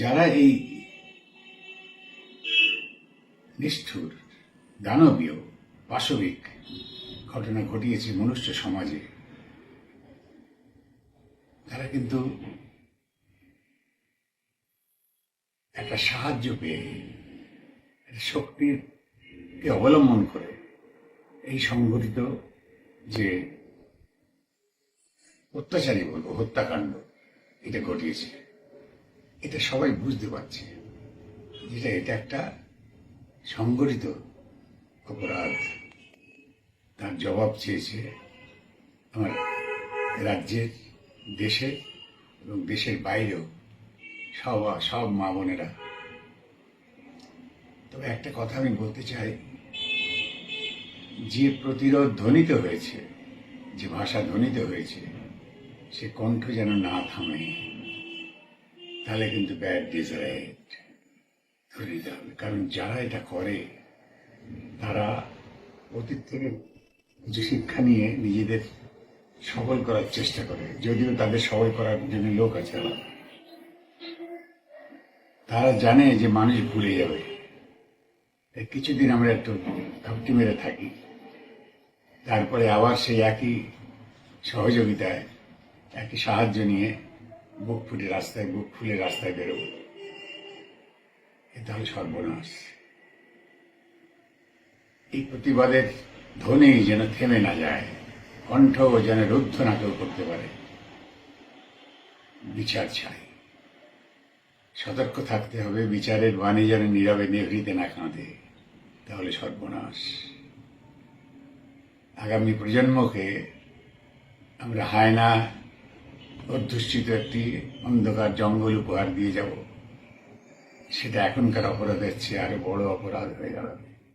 যারা এই নিষ্ঠুর, দানবীয় পাশবিক ঘটনা ঘটিয়েছে মনুষ্য সমাজে, তারা কিন্তু একটা সাহায্য পেয়ে শক্তিকে অবলম্বন করে এই সংঘটিত যে অত্যাচারী বলব, হত্যাকাণ্ড এটা ঘটিয়েছে। এটা সবাই বুঝতে পারছে যেটা এটা একটা সংগঠিত অপরাধ। তার জবাব চেয়েছে আমার রাজ্যের, দেশের এবং দেশের বাইরেও সব সব মা বোনেরা। তবে একটা কথা আমি বলতে চাই, যে প্রতিরোধ ধ্বনিত হয়েছে, যে ভাষা ধ্বনিত হয়েছে, সে কণ্ঠ যেন না থামে। তাহলে কিন্তু ব্যাড ডিজাইড ধরে হবে কারণ যারা এটা করে, তারা অতীত থেকে কিছু শিক্ষা নিয়ে নিজেদের সবল করার চেষ্টা করে, যদিও তাদের সবল করার জন্য লোক আছে আলাদা। তারা জানে যে মানুষ ভুলে যাবে। কিছুদিন আমরা একটু ঘাপটি মেরে থাকি। তারপরে আবার সেই একই সহযোগিতায়, একই সাহায্য নিয়ে বুক ফুটে রাস্তায়, বুক ফুলে রাস্তায় বেরোবো। এ তাহলে সর্বনাশ। এই প্রতিবাদের ধ্বনি যেন থেমে না যায় কণ্ঠ যেন রুদ্ধ না কেউ করতে পারে। বিচার চাই। সতর্ক থাকতে হবে, বিচারের বাণী যেন নীরবে নিভৃতে না কাঁদে। তাহলে সর্বনাশ। আগামী প্রজন্মকে আমরা হায়না অধ্যুষিত একটি অন্ধকার জঙ্গল উপহার দিয়ে যাব। সেটা এখনকার অপরাধের চেয়ে আরও বড় অপরাধ হয়ে দাঁড়াবে।